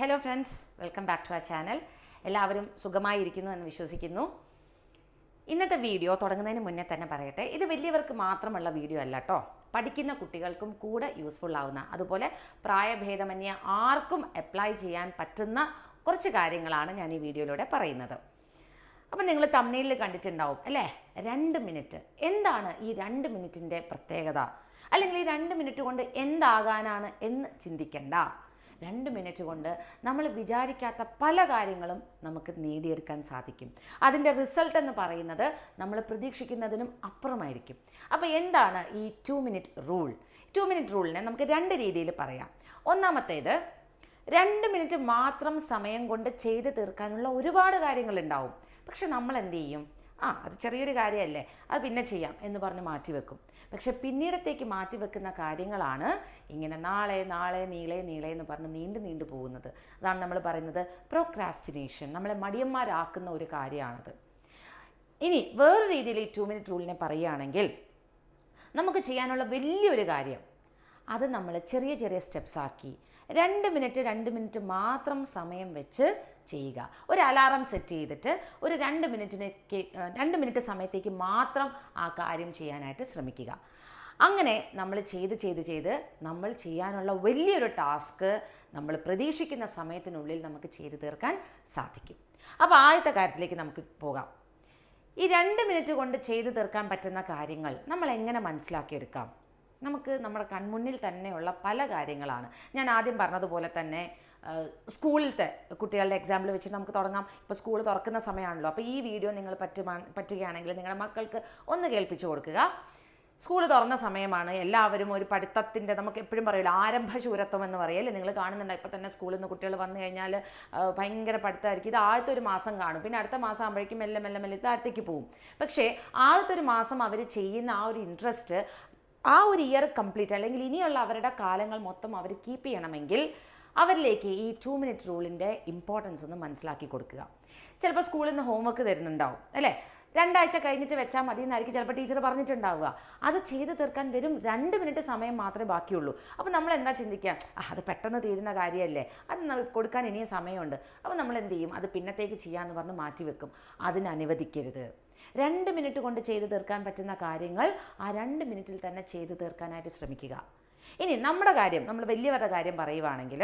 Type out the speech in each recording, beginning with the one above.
Hello friends welcome back to ആ channel എല്ലാവരും സുഖമായിരിക്കുന്നു എന്ന് വിശ്വസിക്കുന്നു. ഇന്നത്തെ വീഡിയോ തുടങ്ങുന്നതിന് മുന്നേ തന്നെ പറയട്ടെ. ഇത് വലിയവർക്ക് മാത്രമുള്ള വീഡിയോ അല്ല കേട്ടോ പഠിക്കുന്ന കുട്ടികൾക്കും കൂടെ യൂസ്ഫുൾ ആവുന്ന അതുപോലെ പ്രായഭേദമന്യേ ആർക്കും അപ്ലൈ ചെയ്യാൻ പറ്റുന്ന കുറച്ച് കാര്യങ്ങളാണ് ഞാൻ ഈ വീഡിയോയിലൂടെ പറയുന്നത്. അപ്പം നിങ്ങൾ തമ്മിലിൽ കണ്ടിട്ടുണ്ടാവും അല്ലേ? രണ്ട് മിനിറ്റ് എന്താണ് ഈ രണ്ട് മിനിറ്റിന്റെ പ്രത്യേകത? അല്ലെങ്കിൽ ഈ രണ്ട് മിനിറ്റ് കൊണ്ട് എന്താകാനാണ് എന്ന് ചിന്തിക്കണ്ട. രണ്ട് മിനിറ്റ് കൊണ്ട് നമ്മൾ വിചാരിക്കാത്ത പല കാര്യങ്ങളും നമുക്ക് നേടിയെടുക്കാൻ സാധിക്കും. അതിന്റെ റിസൾട്ട് എന്ന് പറയുന്നത് നമ്മൾ പ്രതീക്ഷിക്കുന്നതിനും അപ്പുറമായിരിക്കും. അപ്പോൾ എന്താണ് ഈ two minute rule two minute റൂളിനെ നമുക്ക് രണ്ട് രീതിയിൽ പറയാം. ഒന്നാമത്തേത് രണ്ട് മിനിറ്റ് മാത്രം സമയം കൊണ്ട് ചെയ്ത് തീർക്കാനുള്ള ഒരുപാട് കാര്യങ്ങളുണ്ടാവും. പക്ഷെ നമ്മൾ എന്ത് ചെയ്യും? ആ അത് ചെറിയൊരു കാര്യമല്ലേ അത് പിന്നെ ചെയ്യാം എന്ന് പറഞ്ഞ് മാറ്റിവെക്കും പക്ഷെ പിന്നീടത്തേക്ക് മാറ്റിവെക്കുന്ന കാര്യങ്ങളാണ് ഇങ്ങനെ നാളെ നാളെ നീളെ നീളെ എന്ന് പറഞ്ഞ് നീണ്ടു നീണ്ടു പോകുന്നത്. അതാണ് നമ്മൾ പറയുന്നത് പ്രോക്രാസ്റ്റിനേഷൻ നമ്മളെ മടിയന്മാരാക്കുന്ന ഒരു കാര്യമാണത്. ഇനി വേറൊരു രീതിയിൽ ഈ ടു മിനിറ്റ് റൂളിനെ പറയുകയാണെങ്കിൽ നമുക്ക് ചെയ്യാനുള്ള വലിയൊരു കാര്യം അത് നമ്മൾ ചെറിയ ചെറിയ സ്റ്റെപ്സ് ആക്കി രണ്ട് മിനിറ്റ് രണ്ട് മിനിറ്റ് മാത്രം സമയം വെച്ച് ചെയ്യുക. ഒരു അലാറം സെറ്റ് ചെയ്തിട്ട് ഒരു രണ്ട് മിനിറ്റിനേക്ക് രണ്ട് മിനിറ്റ് സമയത്തേക്ക് മാത്രം ആ കാര്യം ചെയ്യാനായിട്ട് ശ്രമിക്കുക. അങ്ങനെ നമ്മൾ ചെയ്ത് ചെയ്ത് ചെയ്ത് നമ്മൾ ചെയ്യാനുള്ള വലിയൊരു ടാസ്ക് നമ്മൾ പ്രതീക്ഷിക്കുന്ന സമയത്തിനുള്ളിൽ നമുക്ക് ചെയ്തു തീർക്കാൻ സാധിക്കും. അപ്പോൾ ആദ്യത്തെ കാര്യത്തിലേക്ക് നമുക്ക് പോകാം. ഈ രണ്ട് മിനിറ്റ് കൊണ്ട് ചെയ്തു തീർക്കാൻ പറ്റുന്ന കാര്യങ്ങൾ നമ്മൾ എങ്ങനെ മനസ്സിലാക്കിയെടുക്കാം? നമുക്ക് നമ്മുടെ കൺമുന്നിൽ തന്നെയുള്ള പല കാര്യങ്ങളാണ്. ഞാൻ ആദ്യം പറഞ്ഞതുപോലെ തന്നെ സ്കൂളിലത്തെ കുട്ടികളുടെ എക്സാമ്പിൾ വെച്ചിട്ട് നമുക്ക് തുടങ്ങാം. ഇപ്പോൾ സ്കൂൾ തുറക്കുന്ന സമയമാണല്ലോ അപ്പോൾ ഈ വീഡിയോ നിങ്ങൾ പറ്റുമാ പറ്റുകയാണെങ്കിൽ നിങ്ങളുടെ മക്കൾക്ക് ഒന്ന് കേൾപ്പിച്ചു കൊടുക്കുക. സ്കൂൾ തുറന്ന സമയമാണ്. എല്ലാവരും ഒരു പഠിത്തത്തിന്റെ നമുക്ക് എപ്പോഴും പറയില്ല ആരംഭശൂരത്വം എന്ന് പറയല്ലേ നിങ്ങൾ കാണുന്നുണ്ട് ഇപ്പോൾ തന്നെ സ്കൂളിൽ നിന്ന് കുട്ടികൾ വന്നു കഴിഞ്ഞാൽ ഭയങ്കര പഠിത്തമായിരിക്കും. ഇത് ആദ്യത്തെ ഒരു മാസം കാണും. പിന്നെ അടുത്ത മാസം ആകുമ്പോഴേക്കും മെല്ലെ മെല്ലെ മെല്ലെ താഴത്തേക്ക് പോകും പക്ഷേ ആദ്യത്തെ ഒരു മാസം അവർ ചെയ്യുന്ന ആ ഒരു ഇൻട്രസ്റ്റ് ആ ഒരു ഇയർ കംപ്ലീറ്റ് അല്ലെങ്കിൽ ഇനിയുള്ള അവരുടെ കാലങ്ങൾ മൊത്തം അവർ കീപ്പ് ചെയ്യണമെങ്കിൽ അവരിലേക്ക് ഈ ടു മിനിറ്റ് റൂളിന്റെ ഇമ്പോർട്ടൻസ് ഒന്ന് മനസ്സിലാക്കി കൊടുക്കുക. ചിലപ്പോൾ സ്കൂളിൽ നിന്ന് ഹോംവർക്ക് തരുന്നുണ്ടാവും അല്ലേ? രണ്ടാഴ്ച കഴിഞ്ഞിട്ട് വെച്ചാൽ മതി എന്നായിരിക്കും ചിലപ്പോൾ ടീച്ചർ പറഞ്ഞിട്ടുണ്ടാവുക. അത് ചെയ്ത് തീർക്കാൻ വെറും രണ്ട് മിനിറ്റ് സമയം മാത്രമേ ബാക്കിയുള്ളൂ. അപ്പോൾ നമ്മൾ എന്താ ചിന്തിക്കുക? "ആ, അത് പെട്ടെന്ന് തീരുന്ന കാര്യമല്ലേ? അത് കൊടുക്കാൻ ഇനിയും സമയമുണ്ട്. അപ്പോൾ നമ്മൾ എന്ത് ചെയ്യും? അത് പിന്നത്തേക്ക് ചെയ്യാമെന്ന് പറഞ്ഞ് മാറ്റി വെക്കും. അതിന് അനുവദിക്കരുത്. രണ്ട് മിനിറ്റ് കൊണ്ട് ചെയ്തു തീർക്കാൻ പറ്റുന്ന കാര്യങ്ങൾ ആ രണ്ട് മിനിറ്റിൽ തന്നെ ചെയ്തു തീർക്കാനായിട്ട് ശ്രമിക്കുക. ഇനി നമ്മുടെ കാര്യം നമ്മൾ വലിയവരുടെ കാര്യം പറയുവാണെങ്കിൽ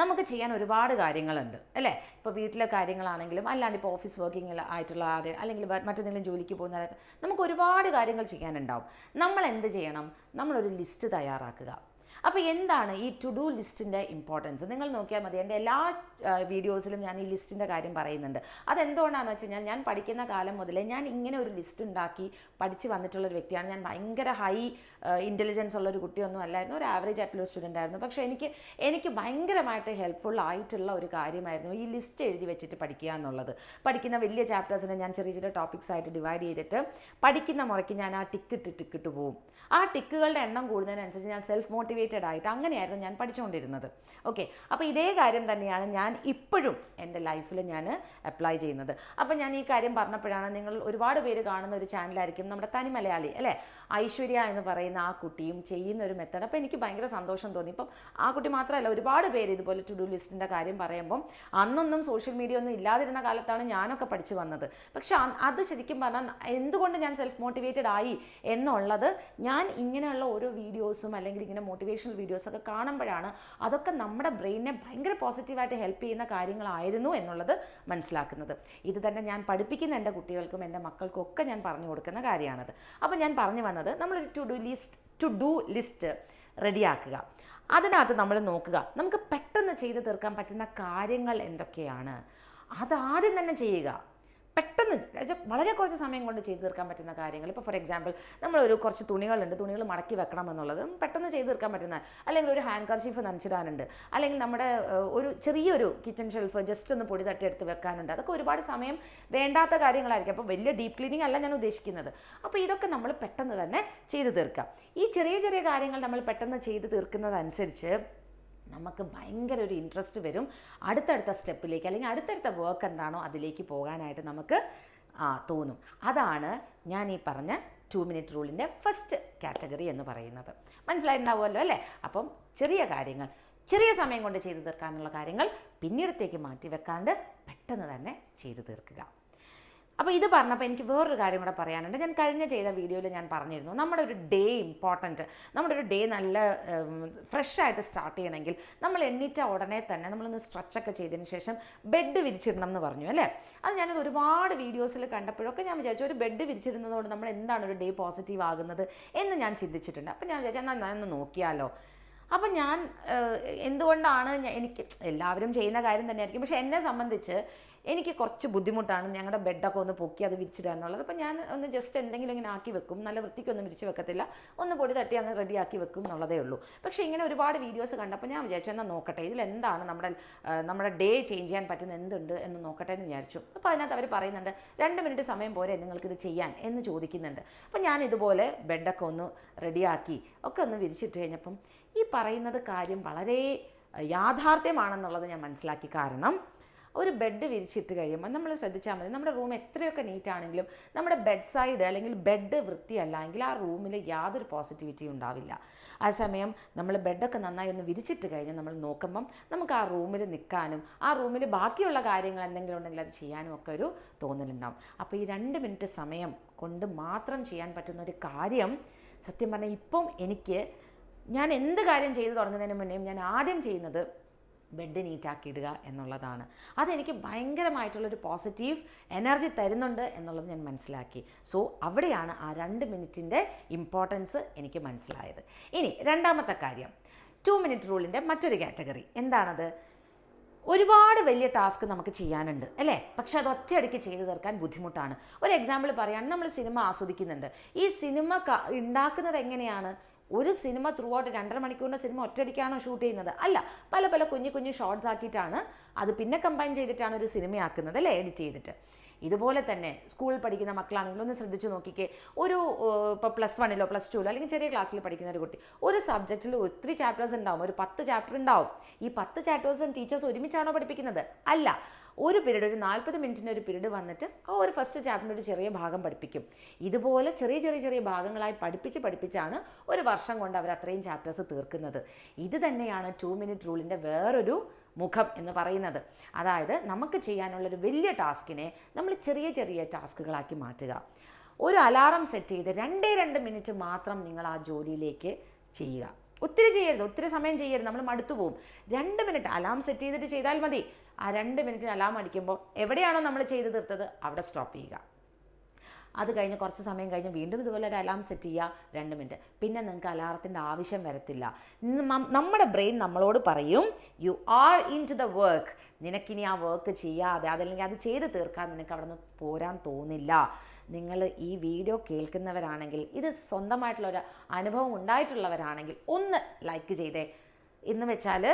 നമുക്ക് ചെയ്യാൻ ഒരുപാട് കാര്യങ്ങളുണ്ട് അല്ലേ? ഇപ്പോൾ വീട്ടിലെ കാര്യങ്ങളാണെങ്കിലും അല്ലാണ്ട് ഇപ്പോൾ ഓഫീസ് വർക്കിംഗ് ആയിട്ടുള്ള ആരെ അല്ലെങ്കിൽ മറ്റെന്തെങ്കിലും ജോലിക്ക് പോകുന്ന നമുക്ക് ഒരുപാട് കാര്യങ്ങൾ ചെയ്യാനുണ്ടാവും. നമ്മൾ എന്ത് ചെയ്യണം? നമ്മളൊരു ലിസ്റ്റ് തയ്യാറാക്കുക. അപ്പോൾ എന്താണ് ഈ ടു ഡു ലിസ്റ്റിന്റെ ഇമ്പോർട്ടൻസ് നിങ്ങൾ നോക്കിയാൽ മതി എന്റെ എല്ലാ വീഡിയോസിലും ഞാൻ ഈ ലിസ്റ്റിന്റെ കാര്യം പറയുന്നുണ്ട്. അതെന്തുകൊണ്ടാണെന്ന് വെച്ച് കഴിഞ്ഞാൽ ഞാൻ പഠിക്കുന്ന കാലം മുതലേ ഞാൻ ഇങ്ങനെ ഒരു ലിസ്റ്റ് ഉണ്ടാക്കി പഠിച്ച് വന്നിട്ടുള്ള ഒരു വ്യക്തിയാണ്. ഞാൻ ഭയങ്കര ഹൈ ഇന്റലിജൻസ് ഉള്ള ഒരു കുട്ടിയൊന്നും അല്ലായിരുന്നു. ഒരു ആവറേജ് ആയിട്ടുള്ള സ്റ്റുഡന്റ് ആയിരുന്നു. പക്ഷേ എനിക്ക് എനിക്ക് ഭയങ്കരമായിട്ട് ഹെൽപ്ഫുൾ ആയിട്ടുള്ള ഒരു കാര്യമായിരുന്നു ഈ ലിസ്റ്റ് എഴുതി വെച്ചിട്ട് പഠിക്കുക എന്നുള്ളത്. പഠിക്കുന്ന വലിയ ചാപ്റ്റേഴ്സിനെ ഞാൻ ചെറിയ ചെറിയ ടോപ്പിക്സ് ആയിട്ട് ഡിവൈഡ് ചെയ്തിട്ട് പഠിക്കുന്ന മുറയ്ക്ക് ഞാൻ ആ ടിക്കിട്ട് ടിക്കിട്ട് പോവും. ആ ടിക്കുകളുടെ എണ്ണം കൂടുന്നതിനനുസരിച്ച് ഞാൻ സെൽഫ് മോട്ടിവേറ്റഡ് ആയിട്ട് അങ്ങനെയായിരുന്നു ഞാൻ പഠിച്ചുകൊണ്ടിരുന്നത് ഓക്കെ അപ്പോൾ ഇതേ കാര്യം തന്നെയാണ് ഞാൻ ഇപ്പോഴും എന്റെ ലൈഫിൽ ഞാൻ അപ്ലൈ ചെയ്യുന്നത്. അപ്പോൾ ഞാൻ ഈ കാര്യം പറഞ്ഞപ്പോഴാണ് നിങ്ങൾ ഒരുപാട് പേര് കാണുന്ന ഒരു ചാനലായിരിക്കും നമ്മുടെ തനി മലയാളി അല്ലേ? ഐശ്വര്യ എന്ന് പറയുന്ന ആ കുട്ടിയും ചെയ്യുന്ന ഒരു മെത്തേഡ് അപ്പോൾ എനിക്ക് ഭയങ്കര സന്തോഷം തോന്നി. ഇപ്പം ആ കുട്ടി മാത്രമല്ല ഒരുപാട് പേര് ഇതുപോലെ ടു ഡു ലിസ്റ്റിന്റെ കാര്യം പറയുമ്പം അന്നൊന്നും സോഷ്യൽ മീഡിയ ഒന്നും ഇല്ലാതിരുന്ന കാലത്താണ് ഞാനൊക്കെ പഠിച്ചു വന്നത്. പക്ഷെ അത് ശരിക്കും പറഞ്ഞാൽ എന്തുകൊണ്ട് ഞാൻ സെൽഫ് മോട്ടിവേറ്റഡ് ആയി എന്നുള്ളത് ഞാൻ ഇങ്ങനെയുള്ള ഓരോ വീഡിയോസും അല്ലെങ്കിൽ ഇങ്ങനെ മോട്ടിവേഷണൽ വീഡിയോസൊക്കെ കാണുമ്പോഴാണ് അതൊക്കെ നമ്മുടെ ബ്രെയിനെ ഭയങ്കര പോസിറ്റീവായിട്ട് ഹെൽപ്പ് ചെയ്യുന്ന കാര്യങ്ങളായിരുന്നു എന്നുള്ളത് മനസ്സിലാക്കുന്നത്. ഇത് തന്നെ ഞാൻ പഠിപ്പിക്കുന്ന എന്റെ കുട്ടികൾക്കും എന്റെ മക്കൾക്കും ഒക്കെ ഞാൻ പറഞ്ഞു കൊടുക്കുന്ന കാര്യമാണത്. അപ്പോൾ ഞാൻ പറഞ്ഞു വന്നത് നമ്മളൊരു to do list to do list റെഡിയാക്കുക. അതിനകത്ത് നമ്മൾ നോക്കുക നമുക്ക് പെട്ടെന്ന് ചെയ്തു തീർക്കാൻ പറ്റുന്ന കാര്യങ്ങൾ എന്തൊക്കെയാണ്? അതാദ്യം തന്നെ ചെയ്യുക. പെട്ടെന്ന് വളരെ കുറച്ച് സമയം കൊണ്ട് ചെയ്തു തീർക്കാൻ പറ്റുന്ന കാര്യങ്ങൾ. ഇപ്പോൾ ഫോർ എക്സാമ്പിൾ നമ്മളൊരു കുറച്ച് തുണികളുണ്ട് തുണികൾ മടക്കി വെക്കണം എന്നുള്ളത് പെട്ടെന്ന് ചെയ്തു തീർക്കാൻ പറ്റുന്ന അല്ലെങ്കിൽ ഒരു ഹാൻഡ് കർച്ചീഫ് നനച്ചിടാനുണ്ട് അല്ലെങ്കിൽ നമ്മുടെ ഒരു ചെറിയൊരു കിച്ചൺ ഷെൽഫ് ജസ്റ്റ് ഒന്ന് പൊടി തട്ടി എടുത്ത് വെക്കാനുണ്ട്. അതൊക്കെ ഒരുപാട് സമയം വേണ്ടാത്ത കാര്യങ്ങളായിരിക്കും. അപ്പോൾ വലിയ ഡീപ്പ് ക്ലീനിങ് അല്ല ഞാൻ ഉദ്ദേശിക്കുന്നത്. അപ്പോൾ ഇതൊക്കെ നമ്മൾ പെട്ടെന്ന് തന്നെ ചെയ്തു തീർക്കാം. ഈ ചെറിയ ചെറിയ കാര്യങ്ങൾ നമ്മൾ പെട്ടെന്ന് ചെയ്തു തീർക്കുന്നതനുസരിച്ച് നമുക്ക് ഭയങ്കര ഒരു ഇൻട്രസ്റ്റ് വരും. അടുത്തടുത്ത സ്റ്റെപ്പിലേക്ക് അല്ലെങ്കിൽ അടുത്തടുത്ത വർക്ക് എന്താണോ അതിലേക്ക് പോകാനായിട്ട് നമുക്ക് തോന്നും. അതാണ് ഞാൻ ഈ പറഞ്ഞ ടു മിനിറ്റ് റൂളിന്റെ ഫസ്റ്റ് കാറ്റഗറി എന്ന് പറയുന്നത്. മനസ്സിലായിട്ടുണ്ടാവുമല്ലോ അല്ലേ? അപ്പം ചെറിയ കാര്യങ്ങൾ. ചെറിയ സമയം കൊണ്ട് ചെയ്തു തീർക്കാനുള്ള കാര്യങ്ങൾ പിന്നീടത്തേക്ക് മാറ്റി വെക്കാണ്ട് പെട്ടെന്ന് തന്നെ ചെയ്തു തീർക്കുക. അപ്പോൾ ഇത് പറഞ്ഞപ്പോൾ എനിക്ക് വേറൊരു കാര്യം കൂടെ പറയാനുണ്ട്. ഞാൻ കഴിഞ്ഞ ചെയ്ത വീഡിയോയിൽ ഞാൻ പറഞ്ഞിരുന്നു നമ്മുടെ ഒരു ഡേ ഇമ്പോർട്ടന്റ് നമ്മുടെ ഒരു ഡേ നല്ല ഫ്രഷ് ആയിട്ട് സ്റ്റാർട്ട് ചെയ്യണമെങ്കിൽ നമ്മൾ എണ്ണീറ്റ ഉടനെ തന്നെ നമ്മളൊന്ന് സ്ട്രെച്ചൊക്കെ ചെയ്തതിന് ശേഷം ബെഡ് വിരിച്ചിടണം എന്ന് പറഞ്ഞു അല്ലേ? അത് ഞാനത് ഒരുപാട് വീഡിയോസിൽ കണ്ടപ്പോഴൊക്കെ ഞാൻ വിചാരിച്ചു ഒരു ബെഡ് വിരിച്ചിരുന്നതുകൊണ്ട് നമ്മൾ എന്താണ് ഒരു ഡേ പോസിറ്റീവ് ആകുന്നത് എന്ന് ഞാൻ ചിന്തിച്ചിട്ടുണ്ട്. അപ്പോൾ ഞാൻ വിചാരിച്ചു എന്നാൽ ഞാനൊന്ന് നോക്കിയാലോ? അപ്പം ഞാൻ എന്തുകൊണ്ടാണ് എനിക്ക് എല്ലാവരും ചെയ്യുന്ന കാര്യം തന്നെയായിരിക്കും. പക്ഷെ എന്നെ സംബന്ധിച്ച് എനിക്ക് കുറച്ച് ബുദ്ധിമുട്ടാണ് ഞങ്ങളുടെ ബെഡൊക്കെ ഒന്ന് പൊക്കി അത് വിരിച്ചിടുക എന്നുള്ളത്. അപ്പം ഞാൻ ഒന്ന് ജസ്റ്റ് എന്തെങ്കിലും ഇങ്ങനെ ആക്കി വെക്കും. നല്ല വൃത്തിക്കൊന്നും വിരിച്ച് വെക്കത്തില്ല. ഒന്ന് പൊടി തട്ടി അങ്ങ് റെഡിയാക്കി വെക്കും എന്നുള്ളതേ ഉള്ളൂ. പക്ഷേ ഇങ്ങനെ ഒരുപാട് വീഡിയോസ് കണ്ടപ്പോൾ ഞാൻ വിചാരിച്ചു എന്നാൽ നോക്കട്ടെ ഇതിൽ എന്താണ് നമ്മുടെ നമ്മുടെ ഡേ ചേഞ്ച് ചെയ്യാൻ പറ്റുന്ന എന്തുണ്ട് എന്ന് നോക്കട്ടെ എന്ന് വിചാരിച്ചു. അപ്പോൾ അതിനകത്ത് അവർ പറയുന്നുണ്ട് രണ്ട് മിനിറ്റ് സമയം പോരെ നിങ്ങൾക്കിത് ചെയ്യാൻ എന്ന് ചോദിക്കുന്നുണ്ട്. അപ്പം ഞാൻ ഇതുപോലെ ബെഡൊക്കെ ഒന്ന് റെഡിയാക്കി ഒക്കെ ഒന്ന് വിരിച്ചിട്ട് കഴിഞ്ഞപ്പം ഈ പറയുന്നത് കാര്യം വളരെ യാഥാർത്ഥ്യമാണെന്നുള്ളത് ഞാൻ മനസ്സിലാക്കി. കാരണം ഒരു ബെഡ് വിരിച്ചിട്ട് കഴിയുമ്പോൾ നമ്മൾ ശ്രദ്ധിച്ചാൽ മതി. നമ്മുടെ റൂം എത്രയൊക്കെ നീറ്റ് ആണെങ്കിലും നമ്മുടെ ബെഡ് സൈഡ് അല്ലെങ്കിൽ ബെഡ് വൃത്തിയല്ല എങ്കിൽ ആ റൂമിൽ യാതൊരു പോസിറ്റിവിറ്റിയും ഉണ്ടാവില്ല. ആ സമയം നമ്മൾ ബെഡൊക്കെ നന്നായി ഒന്ന് വിരിച്ചിട്ട് കഴിഞ്ഞാൽ നമ്മൾ നോക്കുമ്പം നമുക്ക് ആ റൂമിൽ നിൽക്കാനും ആ റൂമിൽ ബാക്കിയുള്ള കാര്യങ്ങൾ എന്തെങ്കിലും ഉണ്ടെങ്കിൽ അത് ചെയ്യാനും ഒക്കെ ഒരു തോന്നലുണ്ടാവും. അപ്പോൾ ഈ രണ്ട് മിനിറ്റ് സമയം കൊണ്ട് മാത്രം ചെയ്യാൻ പറ്റുന്ന ഒരു കാര്യം സത്യം പറഞ്ഞാൽ ഇപ്പം എനിക്ക് ഞാൻ എന്ത് കാര്യം ചെയ്തു തുടങ്ങുന്നതിന് മുന്നേയും ഞാൻ ആദ്യം ചെയ്യുന്നത് ബെഡ് നീറ്റാക്കി ഇടുക എന്നുള്ളതാണ്. അതെനിക്ക് ഭയങ്കരമായിട്ടുള്ളൊരു പോസിറ്റീവ് എനർജി തരുന്നുണ്ട് എന്നുള്ളത് ഞാൻ മനസ്സിലാക്കി. സോ അവിടെയാണ് ആ രണ്ട് മിനിറ്റിന്റെ ഇമ്പോർട്ടൻസ് എനിക്ക് മനസ്സിലായത്. ഇനി രണ്ടാമത്തെ കാര്യം. ടു മിനിറ്റ് റൂളിന്റെ മറ്റൊരു കാറ്റഗറി എന്താണത്? ഒരുപാട് വലിയ ടാസ്ക് നമുക്ക് ചെയ്യാനുണ്ട് അല്ലേ? പക്ഷെ അത് ഒറ്റയടിക്ക് ചെയ്തു തീർക്കാൻ ബുദ്ധിമുട്ടാണ്. ഒരു എക്സാമ്പിൾ പറയുകയാണെങ്കിൽ നമ്മൾ സിനിമ ആസ്വദിക്കുന്നുണ്ട്. ഈ സിനിമ ഉണ്ടാക്കുന്നത് എങ്ങനെയാണ്? ഒരു സിനിമ ത്രൂ ഔട്ട് രണ്ടര മണിക്കൂറിന്റെ സിനിമ ഒറ്റയടിക്കാണോ ഷൂട്ട് ചെയ്യുന്നത്? അല്ല പല പല കുഞ്ഞു കുഞ്ഞു ഷോർട്സ് ആക്കിയിട്ടാണ് അത് പിന്നെ കമ്പൈൻ ചെയ്തിട്ടാണ് ഒരു സിനിമയാക്കുന്നത് അല്ലേ എഡിറ്റ് ചെയ്തിട്ട്. ഇതുപോലെ തന്നെ സ്കൂളിൽ പഠിക്കുന്ന മക്കളാണെങ്കിലും ഒന്ന് ശ്രദ്ധിച്ചു നോക്കിക്കേ. ഒരു ഇപ്പോൾ പ്ലസ് വണ്ണിലോ പ്ലസ് ടുവിലോ അല്ലെങ്കിൽ ചെറിയ ക്ലാസ്സിൽ പഠിക്കുന്ന ഒരു കുട്ടി ഒരു സബ്ജക്റ്റിൽ ഒത്തിരി ചാപ്റ്റേഴ്സ് ഉണ്ടാവും ഒരു പത്ത് ചാപ്റ്റർ ഉണ്ടാവും. ഈ പത്ത് ചാപ്റ്റേഴ്സും ടീച്ചേഴ്സ് ഒരുമിച്ചാണോ പഠിപ്പിക്കുന്നത്? അല്ല. ഒരു പീരീഡ് ഒരു നാൽപ്പത് മിനിറ്റിന്റെ ഒരു പീരീഡ് വന്നിട്ട് ആ ഒരു ഫസ്റ്റ് ചാപ്റ്ററിന്റെ ഒരു ചെറിയ ഭാഗം പഠിപ്പിക്കും. ഇതുപോലെ ചെറിയ ചെറിയ ചെറിയ ഭാഗങ്ങളായി പഠിപ്പിച്ച് പഠിപ്പിച്ചാണ് ഒരു വർഷം കൊണ്ട് അവർ അത്രയും ചാപ്റ്റേഴ്സ് തീർക്കുന്നത്. ഇത് തന്നെയാണ് ടു മിനിറ്റ് റൂളിന്റെ വേറൊരു മുഖം എന്ന് പറയുന്നത്. അതായത് നമുക്ക് ചെയ്യാനുള്ളൊരു വലിയ ടാസ്കിനെ നമ്മൾ ചെറിയ ചെറിയ ടാസ്കുകളാക്കി മാറ്റുക. ഒരു അലാറം സെറ്റ് ചെയ്ത് രണ്ടേ രണ്ട് മിനിറ്റ് മാത്രം നിങ്ങൾ ആ ജോലിയിലേക്ക് ചെയ്യുക. ഒത്തിരി ചെയ്യരുത് ഒത്തിരി സമയം ചെയ്യരുത് നമ്മൾ മടുത്തു പോകും. രണ്ട് മിനിറ്റ് അലാം സെറ്റ് ചെയ്തിട്ട് ചെയ്താൽ മതി. ആ രണ്ട് മിനിറ്റിന് അലാം അടിക്കുമ്പോൾ എവിടെയാണോ നമ്മൾ ചെയ്ത് തീർത്തത് അവിടെ സ്റ്റോപ്പ് ചെയ്യുക. അത് കഴിഞ്ഞ് കുറച്ച് സമയം കഴിഞ്ഞ് വീണ്ടും ഇതുപോലെ ഒരു അലാം സെറ്റ് ചെയ്യുക രണ്ട് മിനിറ്റ്. പിന്നെ നിങ്ങൾക്ക് അലാറത്തിന്റെ ആവശ്യം വരത്തില്ല. നമ്മുടെ ബ്രെയിൻ നമ്മളോട് പറയും you are into the work നിനക്കിനി ആ വർക്ക് ചെയ്യാതെ അതല്ലെങ്കിൽ അത് ചെയ്ത് തീർക്കാൻ നിനക്ക് അവിടെ നിന്ന് പോരാൻ തോന്നില്ല. നിങ്ങൾ ഈ വീഡിയോ കേൾക്കുന്നവരാണെങ്കിൽ ഇത് സ്വന്തമായിട്ടുള്ള ഒരു അനുഭവം ഉണ്ടായിട്ടുള്ളവരാണെങ്കിൽ ഒന്ന് ലൈക്ക് ചെയ്തേ. എന്ന് വെച്ചാൽ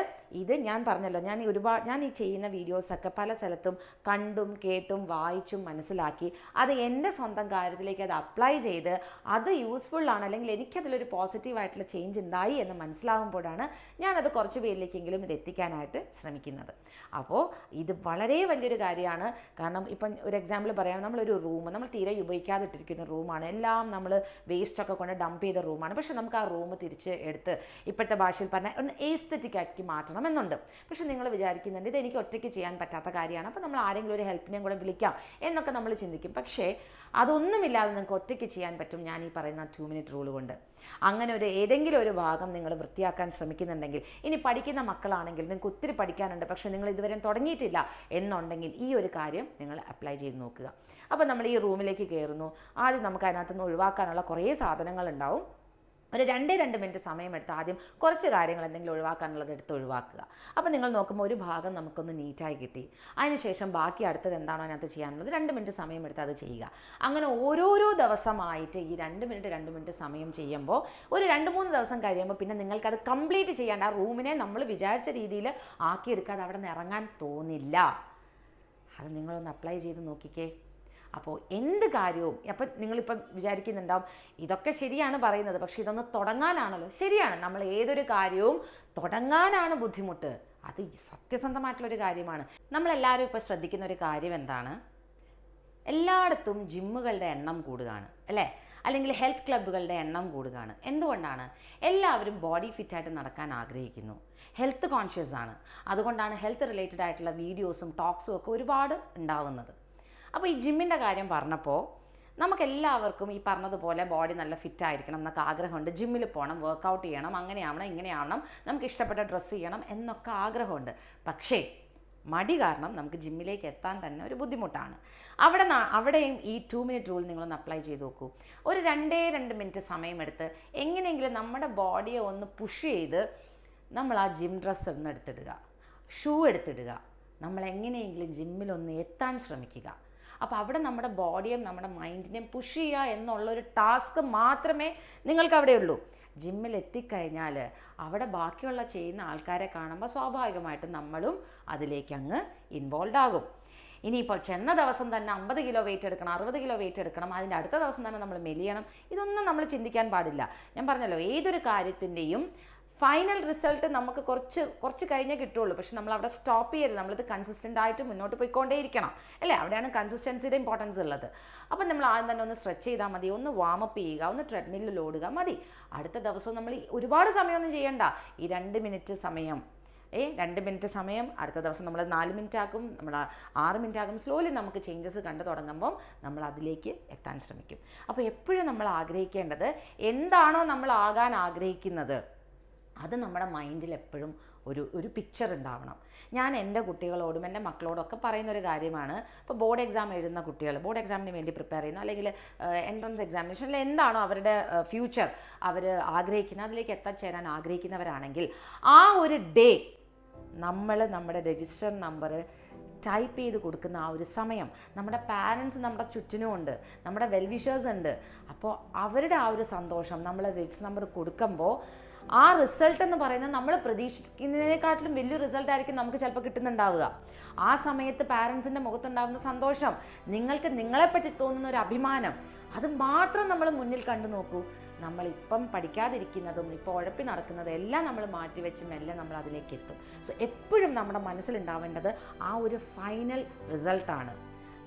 ഇത് ഞാൻ പറഞ്ഞല്ലോ ഞാൻ ഒരുപാട് ഞാൻ ഈ ചെയ്യുന്ന വീഡിയോസൊക്കെ പല സ്ഥലത്തും കണ്ടും കേട്ടും വായിച്ചും മനസ്സിലാക്കി അത് എന്റെ സ്വന്തം കാര്യത്തിലേക്ക് അത് അപ്ലൈ ചെയ്ത് അത് യൂസ്ഫുൾ ആണ് അല്ലെങ്കിൽ എനിക്കതിലൊരു പോസിറ്റീവായിട്ടുള്ള ചേഞ്ച് ഉണ്ടായി എന്ന് മനസ്സിലാകുമ്പോഴാണ് ഞാനത് കുറച്ച് പേരിലേക്കെങ്കിലും ഇത് എത്തിക്കാനായിട്ട് ശ്രമിക്കുന്നത്. അപ്പോൾ ഇത് വളരെ വലിയൊരു കാര്യമാണ്. കാരണം ഇപ്പം ഒരു എക്സാമ്പിൾ പറയാം നമ്മളൊരു റൂം നമ്മൾ തീരെ ഉപയോഗിക്കാതെ ഇട്ടിരിക്കുന്ന റൂമാണ് എല്ലാം നമ്മൾ വേസ്റ്റൊക്കെ കൊണ്ട് ഡംപ് ചെയ്ത റൂമാണ് പക്ഷേ നമുക്ക് ആ റൂം തിരിച്ച് എടുത്ത് ഇപ്പോഴത്തെ ഭാഷയിൽ പറഞ്ഞാൽ ഒന്ന് ഏസ്തറ്റിക് ആക്കി മാറ്റണം എന്നുണ്ട് പക്ഷെ നിങ്ങൾ വിചാരിക്കുന്നുണ്ട് ഇത് എനിക്ക് ഒറ്റയ്ക്ക് ചെയ്യാൻ പറ്റാത്ത കാര്യമാണ്. അപ്പോൾ നമ്മൾ ആരെങ്കിലും ഒരു ഹെൽപ്പിനെയും കൂടെ വിളിക്കാം എന്നൊക്കെ നമ്മൾ ചിന്തിക്കും. പക്ഷേ അതൊന്നുമില്ലാതെ നിങ്ങൾക്ക് ഒറ്റയ്ക്ക് ചെയ്യാൻ പറ്റും ഞാൻ ഈ പറയുന്ന ടു മിനിറ്റ് റൂൾ കൊണ്ട്. അങ്ങനെ ഒരു ഏതെങ്കിലും ഒരു ഭാഗം നിങ്ങൾ വൃത്തിയാക്കാൻ ശ്രമിക്കുന്നുണ്ടെങ്കിൽ ഇനി പഠിക്കുന്ന മക്കളാണെങ്കിൽ നിങ്ങൾക്ക് ഒത്തിരി പഠിക്കാനുണ്ട് പക്ഷേ നിങ്ങൾ ഇതുവരെ തുടങ്ങിയിട്ടില്ല എന്നുണ്ടെങ്കിൽ ഈ ഒരു കാര്യം നിങ്ങൾ അപ്ലൈ ചെയ്ത് നോക്കുക. അപ്പോൾ നമ്മൾ ഈ റൂമിലേക്ക് കയറുന്നു. ആദ്യം നമുക്ക് അതിനകത്തുനിന്ന് ഒഴിവാക്കാനുള്ള കുറേ സാധനങ്ങൾ ഉണ്ടാവും. ഒരു രണ്ടേ രണ്ട് മിനിറ്റ് സമയമെടുത്ത് ആദ്യം കുറച്ച് കാര്യങ്ങൾ എന്തെങ്കിലും ഒഴിവാക്കാനുള്ളത് എടുത്ത് ഒഴിവാക്കുക. അപ്പോൾ നിങ്ങൾ നോക്കുമ്പോൾ ഒരു ഭാഗം നമുക്കൊന്ന് നീറ്റായി കിട്ടി. അതിനുശേഷം ബാക്കി അടുത്തത് എന്താണോ അതിനകത്ത് ചെയ്യാനുള്ളത് രണ്ട് മിനിറ്റ് സമയമെടുത്ത് അത് ചെയ്യുക. അങ്ങനെ ഓരോരോ ദിവസമായിട്ട് ഈ രണ്ട് മിനിറ്റ് രണ്ട് മിനിറ്റ് സമയം ചെയ്യുമ്പോൾ ഒരു രണ്ട് മൂന്ന് ദിവസം കഴിയുമ്പോൾ പിന്നെ നിങ്ങൾക്കത് കംപ്ലീറ്റ് ചെയ്യാണ്ട് ആ റൂമിനെ നമ്മൾ വിചാരിച്ച രീതിയിൽ ആക്കിയെടുക്കാതെ അവിടെ നിന്ന് ഇറങ്ങാൻ തോന്നില്ല. അത് നിങ്ങളൊന്ന് അപ്ലൈ ചെയ്ത് നോക്കിക്കേ. അപ്പോൾ എന്ത് കാര്യവും അപ്പം നിങ്ങളിപ്പം വിചാരിക്കുന്നുണ്ടാവും ഇതൊക്കെ ശരിയാണ് പറയുന്നത് പക്ഷേ ഇതൊന്ന് തുടങ്ങാനാണല്ലോ. ശരിയാണ് നമ്മൾ ഏതൊരു കാര്യവും തുടങ്ങാനാണ് ബുദ്ധിമുട്ട്. അത് സത്യസന്ധമായിട്ടുള്ളൊരു കാര്യമാണ്. നമ്മളെല്ലാവരും ഇപ്പോൾ ശ്രദ്ധിക്കുന്ന ഒരു കാര്യം എന്താണ്? എല്ലായിടത്തും ജിമ്മുകളുടെ എണ്ണം കൂടുകയാണ് അല്ലേ? അല്ലെങ്കിൽ ഹെൽത്ത് ക്ലബ്ബുകളുടെ എണ്ണം കൂടുകയാണ്. എന്തുകൊണ്ടാണ്? എല്ലാവരും ബോഡി ഫിറ്റായിട്ട് നടക്കാൻ ആഗ്രഹിക്കുന്നു. ഹെൽത്ത് കോൺഷ്യസ് ആണ് അതുകൊണ്ടാണ് ഹെൽത്ത് റിലേറ്റഡ് ആയിട്ടുള്ള വീഡിയോസും ടോക്സും ഒക്കെ ഒരുപാട് ഉണ്ടാവുന്നത്. അപ്പോൾ ഈ ജിമ്മിന്റെ കാര്യം പറഞ്ഞപ്പോൾ നമുക്കെല്ലാവർക്കും ഈ പറഞ്ഞതുപോലെ ബോഡി നല്ല ഫിറ്റ് ആയിരിക്കണം എന്നൊക്കെ ആഗ്രഹമുണ്ട്. ജിമ്മിൽ പോകണം വർക്കൗട്ട് ചെയ്യണം അങ്ങനെയാവണം ഇങ്ങനെയാവണം നമുക്ക് ഇഷ്ടപ്പെട്ട ഡ്രസ്സ് ചെയ്യണം എന്നൊക്കെ ആഗ്രഹമുണ്ട്. പക്ഷേ മടി കാരണം നമുക്ക് ജിമ്മിലേക്ക് എത്താൻ തന്നെ ഒരു ബുദ്ധിമുട്ടാണ്. അവിടെ അവിടെയും ഈ ടു മിനിറ്റ് റൂൾ നിങ്ങളൊന്ന് അപ്ലൈ ചെയ്ത് നോക്കൂ. ഒരു രണ്ടേ രണ്ട് മിനിറ്റ് സമയമെടുത്ത് എങ്ങനെയെങ്കിലും നമ്മുടെ ബോഡിയെ ഒന്ന് പുഷ് ചെയ്ത് നമ്മൾ ആ ജിം ഡ്രസ്സ് ഒന്ന് എടുത്തിടുക. ഷൂ എടുത്തിടുക. നമ്മൾ എങ്ങനെയെങ്കിലും ജിമ്മിലൊന്ന് എത്താൻ ശ്രമിക്കുക. അപ്പോൾ അവിടെ നമ്മുടെ ബോഡിയും നമ്മുടെ മൈൻഡിനെയും പുഷ് ചെയ്യുക എന്നുള്ളൊരു ടാസ്ക് മാത്രമേ നിങ്ങൾക്ക് അവിടെ ഉള്ളൂ. ജിമ്മിൽ എത്തിക്കഴിഞ്ഞാൽ അവിടെ ബാക്കിയുള്ള ചെയ്യുന്ന ആൾക്കാരെ കാണുമ്പോൾ സ്വാഭാവികമായിട്ടും നമ്മളും അതിലേക്ക് അങ്ങ് ഇൻവോൾവ് ആകും. ഇനിയിപ്പോൾ ചെന്ന ദിവസം തന്നെ അമ്പത് കിലോ വെയിറ്റ് എടുക്കണം അറുപത് കിലോ വെയിറ്റ് എടുക്കണം അതിന്റെ അടുത്ത ദിവസം തന്നെ നമ്മൾ മെലിയണം. ഇതൊന്നും നമ്മൾ ചിന്തിക്കാൻ പാടില്ല. ഞാൻ പറഞ്ഞല്ലോ ഏതൊരു കാര്യത്തിന്റെയും ഫൈനൽ റിസൾട്ട് നമുക്ക് കുറച്ച് കുറച്ച് കഴിഞ്ഞേ കിട്ടുള്ളൂ. പക്ഷെ നമ്മൾ അവിടെ സ്റ്റോപ്പ് ചെയ്യരുത്. നമ്മളിത് കൺസിസ്റ്റന്റ് ആയിട്ട് മുന്നോട്ട് പോയിക്കൊണ്ടേയിരിക്കണം. അല്ലേ? അവിടെയാണ് കൺസിസ്റ്റൻസിയുടെ ഇമ്പോർട്ടൻസ് ഉള്ളത്. അപ്പം നമ്മൾ ആദ്യം തന്നെ ഒന്ന് സ്ട്രെച്ച് ചെയ്താൽ മതി. ഒന്ന് വാമപ്പ് ചെയ്യുക. ഒന്ന് ട്രെഡ്മില്ലിൽ ഓടുക മതി. അടുത്ത ദിവസവും നമ്മൾ ഒരുപാട് സമയമൊന്നും ചെയ്യണ്ട. ഈ രണ്ട് മിനിറ്റ് സമയം. ഏ? രണ്ട് മിനിറ്റ് സമയം. അടുത്ത ദിവസം നമ്മൾ നാല് മിനിറ്റ് ആക്കും. നമ്മൾ ആറ് മിനിറ്റ് ആക്കും. സ്ലോലി നമുക്ക് ചേഞ്ചസ് കണ്ടു തുടങ്ങുമ്പോൾ നമ്മൾ അതിലേക്ക് എത്താൻ ശ്രമിക്കും. അപ്പോൾ എപ്പോഴും നമ്മൾ ആഗ്രഹിക്കേണ്ടത് എന്താണോ നമ്മൾ ആകാൻ ആഗ്രഹിക്കുന്നത്? അത് നമ്മുടെ മൈൻഡിൽ എപ്പോഴും ഒരു ഒരു പിക്ചർ ഉണ്ടാവണം. ഞാൻ എന്റെ കുട്ടികളോടും എന്റെ മക്കളോടൊക്കെ പറയുന്ന ഒരു കാര്യമാണ്. ഇപ്പോൾ ബോർഡ് എക്സാം എഴുതുന്ന കുട്ടികൾ ബോർഡ് എക്സാമിന് വേണ്ടി പ്രിപ്പയർ ചെയ്യുന്നു അല്ലെങ്കിൽ എൻട്രൻസ് എക്സാമിനേഷനിൽ എന്താണോ അവരുടെ ഫ്യൂച്ചർ അവർ ആഗ്രഹിക്കുന്ന അതിലേക്ക് എത്തിച്ചേരാൻ ആഗ്രഹിക്കുന്നവരാണെങ്കിൽ ആ ഒരു ഡേ നമ്മൾ നമ്മുടെ രജിസ്റ്റർ നമ്പർ ടൈപ്പ് ചെയ്ത് കൊടുക്കുന്ന ആ ഒരു സമയം നമ്മുടെ പാരൻസ് നമ്മുടെ ചുറ്റിനുമുണ്ട് നമ്മുടെ വെൽവിഷേഴ്സ് ഉണ്ട്. അപ്പോൾ അവരുടെ ആ ഒരു സന്തോഷം നമ്മൾ രജിസ്റ്റർ നമ്പർ കൊടുക്കുമ്പോൾ ആ റിസൾട്ട് എന്ന് പറയുന്നത് നമ്മൾ പ്രതീക്ഷിക്കുന്നതിനെക്കാട്ടിലും വലിയ റിസൾട്ട് ആയിരിക്കും നമുക്ക് ചിലപ്പോൾ കിട്ടുന്നുണ്ടാവുക. ആ സമയത്ത് പാരൻസിന്റെ മുഖത്തുണ്ടാകുന്ന സന്തോഷം നിങ്ങൾക്ക് നിങ്ങളെപ്പറ്റി തോന്നുന്ന ഒരു അഭിമാനം അത് മാത്രം നമ്മൾ മുന്നിൽ കണ്ടു നോക്കൂ. നമ്മളിപ്പം പഠിക്കാതിരിക്കുന്നതും ഇപ്പോൾ ഉഴപ്പി നടക്കുന്നതും എല്ലാം നമ്മൾ മാറ്റിവെച്ച് മെല്ലെ നമ്മൾ അതിലേക്ക് എത്തും. സോ എപ്പോഴും നമ്മുടെ മനസ്സിലുണ്ടാവേണ്ടത് ആ ഒരു ഫൈനൽ റിസൾട്ടാണ്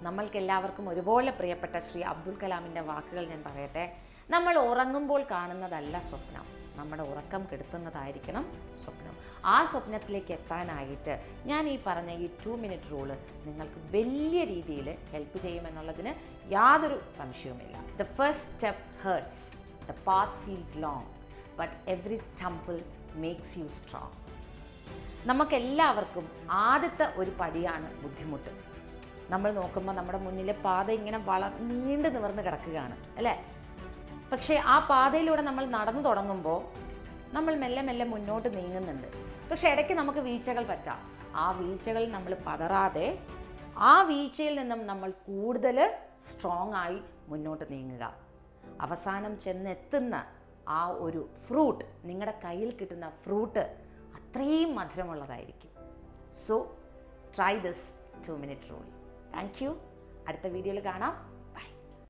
നമ്മൾക്ക് എല്ലാവർക്കും ഒരുപോലെ പ്രിയപ്പെട്ട ശ്രീ അബ്ദുൽ കലാമിന്റെ വാക്കുകൾ ഞാൻ പറയട്ടെ. നമ്മൾ ഉറങ്ങുമ്പോൾ കാണുന്നതല്ല സ്വപ്നം. നമ്മുടെ ഉറക്കം കെടുത്തുന്നതായിരിക്കണം സ്വപ്നം. ആ സ്വപ്നത്തിലേക്ക് എത്താനായിട്ട് ഞാൻ ഈ പറഞ്ഞ ഈ ടു മിനിറ്റ് റൂൾ നിങ്ങൾക്ക് വലിയ രീതിയിൽ ഹെൽപ്പ് ചെയ്യുമെന്നുള്ളതിന് യാതൊരു സംശയവുമില്ല. The first step hurts the path feels long but every stumble makes you strong നമുക്കെല്ലാവർക്കും ആദ്യത്തെ ഒരു പടിയാണ് ബുദ്ധിമുട്ട്. നമ്മൾ നോക്കുമ്പോൾ നമ്മുടെ മുന്നിലെ പാത ഇങ്ങനെ വള നീണ്ടു നിവർന്ന് കിടക്കുകയാണ് അല്ലേ? പക്ഷേ ആ പാതയിലൂടെ നമ്മൾ നടന്നു തുടങ്ങുമ്പോൾ നമ്മൾ മെല്ലെ മെല്ലെ മുന്നോട്ട് നീങ്ങുന്നുണ്ട്. പക്ഷേ ഇടയ്ക്ക് നമുക്ക് വീഴ്ചകൾ പറ്റാം. ആ വീഴ്ചകളിൽ നമ്മൾ പതറാതെ ആ വീഴ്ചയിൽ നിന്നും നമ്മൾ കൂടുതൽ സ്ട്രോങ് ആയി മുന്നോട്ട് നീങ്ങുക. അവസാനം ചെന്നെത്തുന്ന ആ ഒരു ഫ്രൂട്ട് നിങ്ങളുടെ കയ്യിൽ കിട്ടുന്ന ഫ്രൂട്ട് അത്രയും മധുരമുള്ളതായിരിക്കും. So try this two minute rule thank you അടുത്ത വീഡിയോയിൽ കാണാം.